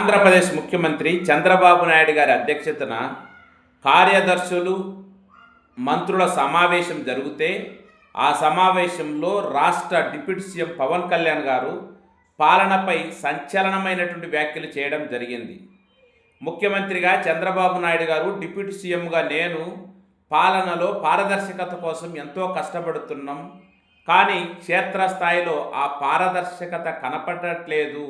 ఆంధ్రప్రదేశ్ ముఖ్యమంత్రి చంద్రబాబు నాయుడు గారి అధ్యక్షతన కార్యదర్శులు మంత్రుల సమావేశం జరిగితే ఆ సమావేశంలో రాష్ట్ర డిప్యూటీ సీఎం పవన్ కళ్యాణ్ గారు పాలనపై సంచలనమైనటువంటి వ్యాఖ్యలు చేయడం జరిగింది. ముఖ్యమంత్రిగా చంద్రబాబు నాయుడు గారు డిప్యూటీ సీఎంగా నేను పాలనలో పారదర్శకత కోసం ఎంతో కష్టపడుతున్నాం. కానీ క్షేత్రస్థాయిలో ఆ పారదర్శకత కనపడట్లేదు.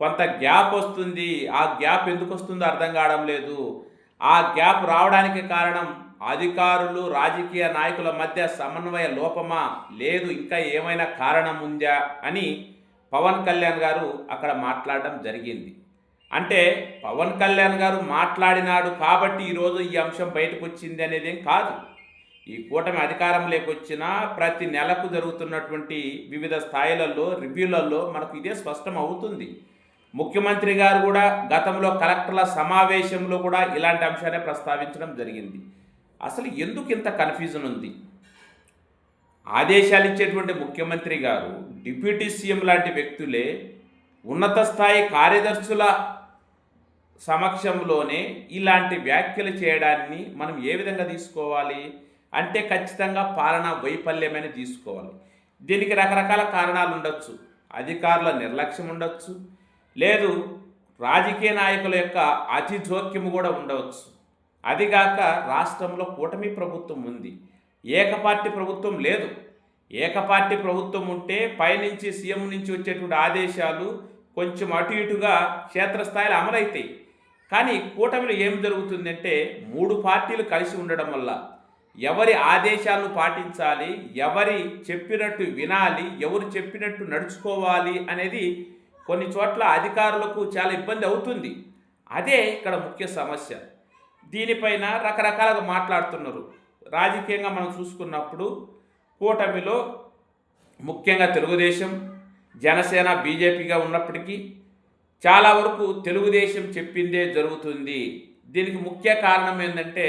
కొంత గ్యాప్ వస్తుంది. ఆ గ్యాప్ ఎందుకు వస్తుందో అర్థం కావడం లేదు. ఆ గ్యాప్ రావడానికి కారణం అధికారులు రాజకీయ నాయకుల మధ్య సమన్వయ లోపమా లేదు ఇంకా ఏమైనా కారణం ఉందా అని పవన్ కళ్యాణ్ గారు అక్కడ మాట్లాడడం జరిగింది. అంటే పవన్ కళ్యాణ్ గారు మాట్లాడినాడు కాబట్టి ఈరోజు ఈ అంశం బయటకు వచ్చింది అనేది ఏం కాదు. ఈ కూటమి అధికారంలోకి వచ్చినా ప్రతి నెలకు జరుగుతున్నటువంటి వివిధ స్థాయిలలో రివ్యూలలో మనకు ఇదే స్పష్టం అవుతుంది ముఖ్యమంత్రి గారు కూడా గతంలో కలెక్టర్ల సమావేశంలో కూడా ఇలాంటి అంశాన్ని ప్రస్తావించడం జరిగింది. అసలు ఎందుకు ఇంత కన్ఫ్యూజన్ ఉంది? ఆదేశాలు ఇచ్చేటువంటి ముఖ్యమంత్రి గారు డిప్యూటీ సీఎం లాంటి వ్యక్తులే ఉన్నత స్థాయి కార్యదర్శుల సమక్షంలోనే ఇలాంటి వ్యాఖ్యలు చేయడాన్ని మనం ఏ విధంగా తీసుకోవాలి? అంటే ఖచ్చితంగా పాలనా వైఫల్యమైన తీసుకోవాలి. దీనికి రకరకాల కారణాలు ఉండొచ్చు. అధికారుల నిర్లక్ష్యం ఉండొచ్చు. లేదు రాజకీయ నాయకుల యొక్క అతి జోక్యము కూడా ఉండవచ్చు. అదిగాక రాష్ట్రంలో కూటమి ప్రభుత్వం ఉంది. ఏకపార్టీ ప్రభుత్వం లేదు. ఏకపార్టీ ప్రభుత్వం ఉంటే పైనుంచి సీఎం నుంచి వచ్చేటువంటి ఆదేశాలు కొంచెం అటు ఇటుగా క్షేత్రస్థాయిలో అమలవుతాయి కానీ కూటమిలో ఏం జరుగుతుందంటే మూడు పార్టీలు కలిసి ఉండడం వల్ల ఎవరి ఆదేశాలను పాటించాలి ఎవరి చెప్పినట్టు వినాలి ఎవరు చెప్పినట్టు నడుచుకోవాలి అనేది కొన్ని చోట్ల అధికారులకు చాలా ఇబ్బంది అవుతుంది. అదే ఇక్కడ ముఖ్య సమస్య. దీనిపైన రకరకాలుగా మాట్లాడుతున్నారు. రాజకీయంగా మనం చూసుకున్నప్పుడు కూటమిలో ముఖ్యంగా తెలుగుదేశం జనసేన బీజేపీగా ఉన్నప్పటికీ చాలా వరకు తెలుగుదేశం చెప్పిందే జరుగుతుంది. దీనికి ముఖ్య కారణం ఏంటంటే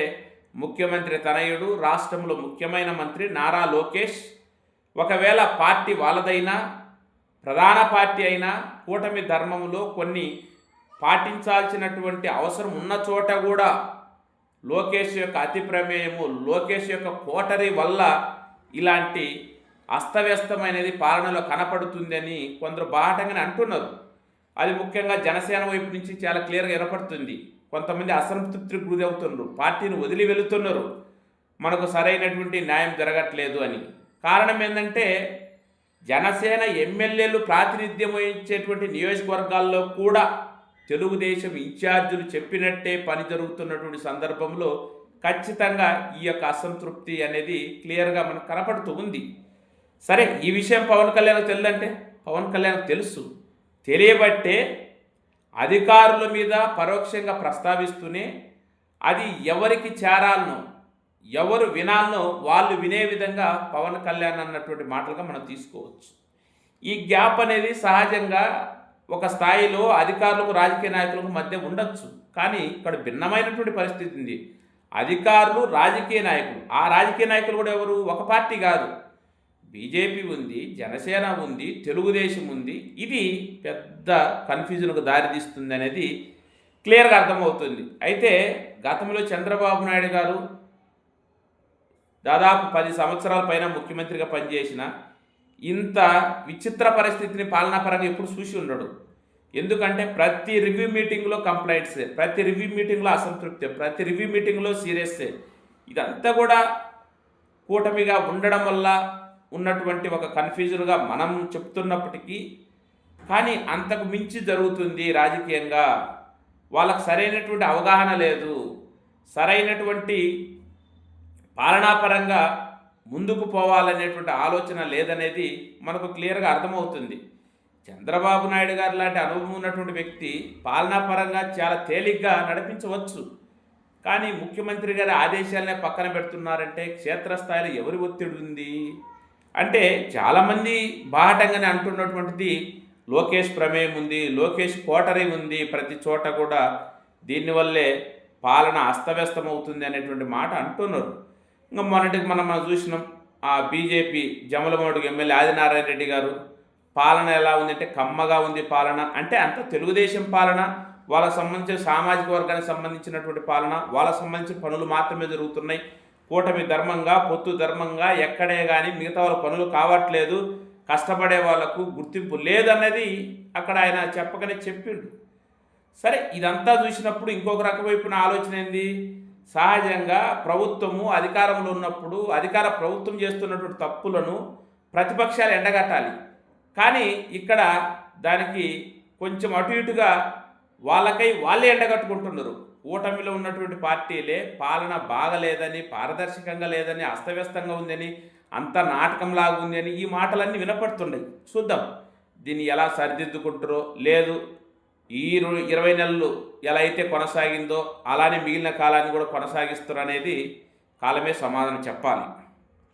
ముఖ్యమంత్రి తనయుడు రాష్ట్రంలో ముఖ్యమైన మంత్రి నారా లోకేష్. ఒకవేళ పార్టీ వాళ్ళదైనా ప్రధాన పార్టీ అయినా కూటమి ధర్మంలో కొన్ని పాటించాల్సినటువంటి అవసరం ఉన్న చోట కూడా లోకేష్ యొక్క అతి ప్రమేయము లోకేష్ యొక్క కోటరీ వల్ల ఇలాంటి అస్తవ్యస్తమైనది పాలనలో కనపడుతుందని కొందరు బాహటంగానే అంటున్నారు. అది ముఖ్యంగా జనసేన వైపు నుంచి చాలా క్లియర్గా వినపడుతుంది. కొంతమంది అసంతృప్తికి గురి అవుతున్నారు పార్టీని వదిలి వెళుతున్నారు. మనకు సరైనటువంటి న్యాయం జరగట్లేదు అని. కారణం ఏంటంటే జనసేన ఎమ్మెల్యేలు ప్రాతినిధ్యం వహించేటువంటి నియోజకవర్గాల్లో కూడా తెలుగుదేశం ఇన్ఛార్జీలు చెప్పినట్టే పని జరుగుతున్నటువంటి సందర్భంలో ఖచ్చితంగా ఈ యొక్క అసంతృప్తి అనేది క్లియర్గా మనకు కనపడుతూ ఉంది. సరే ఈ విషయం పవన్ కళ్యాణ్ తెలియదంటే పవన్ కళ్యాణ్ తెలుసు. తెలియబట్టే అధికారుల మీద పరోక్షంగా ప్రస్తావిస్తూనే అది ఎవరికి చేరాలనో ఎవరు వినాలనో వాళ్ళు వినే విధంగా పవన్ కళ్యాణ్ అన్నటువంటి మాటలుగా మనం తీసుకోవచ్చు. ఈ గ్యాప్ అనేది సహజంగా ఒక స్థాయిలో అధికారులకు రాజకీయ నాయకులకు మధ్య ఉండొచ్చు. కానీ ఇక్కడ భిన్నమైనటువంటి పరిస్థితి ఉంది. అధికారులు రాజకీయ నాయకులు. ఆ రాజకీయ నాయకులు కూడా ఎవరు? ఒక పార్టీ కాదు. బీజేపీ ఉంది జనసేన ఉంది తెలుగుదేశం ఉంది. ఇది పెద్ద కన్ఫ్యూజన్కు దారితీస్తుంది అనేది క్లియర్గా అర్థమవుతుంది. అయితే గతంలో చంద్రబాబు నాయుడు గారు దాదాపు పది సంవత్సరాల పైన ముఖ్యమంత్రిగా పనిచేసిన ఇంత విచిత్ర పరిస్థితిని పాలనాపరంగా ఎప్పుడు చూసి ఉండడు. ఎందుకంటే ప్రతి రివ్యూ మీటింగ్లో కంప్లైంట్సే ప్రతి రివ్యూ మీటింగ్లో అసంతృప్తి ప్రతి రివ్యూ మీటింగ్లో సీరియస్సే. ఇదంతా కూడా కూటమిగా ఉండడం వల్ల ఉన్నటువంటి ఒక కన్ఫ్యూజన్గా మనం చెప్తున్నప్పటికీ కానీ అంతకు మించి జరుగుతుంది రాజకీయంగా. వాళ్ళకు సరైనటువంటి అవగాహన లేదు. సరైనటువంటి పాలనాపరంగా ముందుకు పోవాలనేటువంటి ఆలోచన లేదనేది మనకు క్లియర్గా అర్థమవుతుంది. చంద్రబాబు నాయుడు గారు లాంటి అనుభవం ఉన్నటువంటి వ్యక్తి పాలనాపరంగా చాలా తేలిగ్గా నడిపించవచ్చు. కానీ ముఖ్యమంత్రి గారి ఆదేశాలనే పక్కన పెడుతున్నారంటే క్షేత్రస్థాయిలో ఎవరి ఒత్తిడి ఉంది? అంటే చాలామంది బాహటంగానే అంటున్నటువంటిది లోకేష్ ప్రమేయం ఉంది లోకేష్ కోటరీ ఉంది ప్రతి చోట కూడా. దీనివల్లే పాలన అస్తవ్యస్తం అవుతుంది అనేటువంటి మాట అంటున్నారు. ఇంకా మొన్నటికి మనం మనం చూసినాం ఆ బీజేపీ జమలమడుగు ఎమ్మెల్యే ఆదినారాయణ రెడ్డి గారు పాలన ఎలా ఉందంటే కమ్మగా ఉంది పాలన. అంటే అంత తెలుగుదేశం పాలన వాళ్ళకు సంబంధించిన సామాజిక వర్గానికి సంబంధించినటువంటి పాలన వాళ్ళకు సంబంధించిన పనులు మాత్రమే జరుగుతున్నాయి. కూటమి ధర్మంగా పొత్తు ధర్మంగా ఎక్కడే కానీ మిగతా వాళ్ళ పనులు కావట్లేదు. కష్టపడే వాళ్ళకు గుర్తింపు లేదన్నది అక్కడ ఆయన చెప్పకనే చెప్పిండు. సరే ఇదంతా చూసినప్పుడు ఇంకొక రకవైపున ఆలోచన ఏంది? సహజంగా ప్రభుత్వము అధికారంలో ఉన్నప్పుడు అధికార ప్రభుత్వం చేస్తున్నటువంటి తప్పులను ప్రతిపక్షాలు ఎండగట్టాలి. కానీ ఇక్కడ దానికి కొంచెం అటు ఇటుగా వాళ్ళకై వాళ్ళే ఎండగట్టుకుంటున్నారు. కూటమిలో ఉన్నటువంటి పార్టీలే పాలన బాగలేదని పారదర్శకంగా లేదని అస్తవ్యస్తంగా ఉందని అంత నాటకంలాగా ఉందని ఈ మాటలన్నీ వినపడుతున్నాయి. చూద్దాం. దీన్ని ఎలా సరిదిద్దుకుంటారో లేదు ఈ ఇరవై నెలలు ఎలా అయితే కొనసాగిందో అలానే మిగిలిన కాలాన్ని కూడా కొనసాగిస్తారు అనేది కాలమే సమాధానం చెప్పాలి.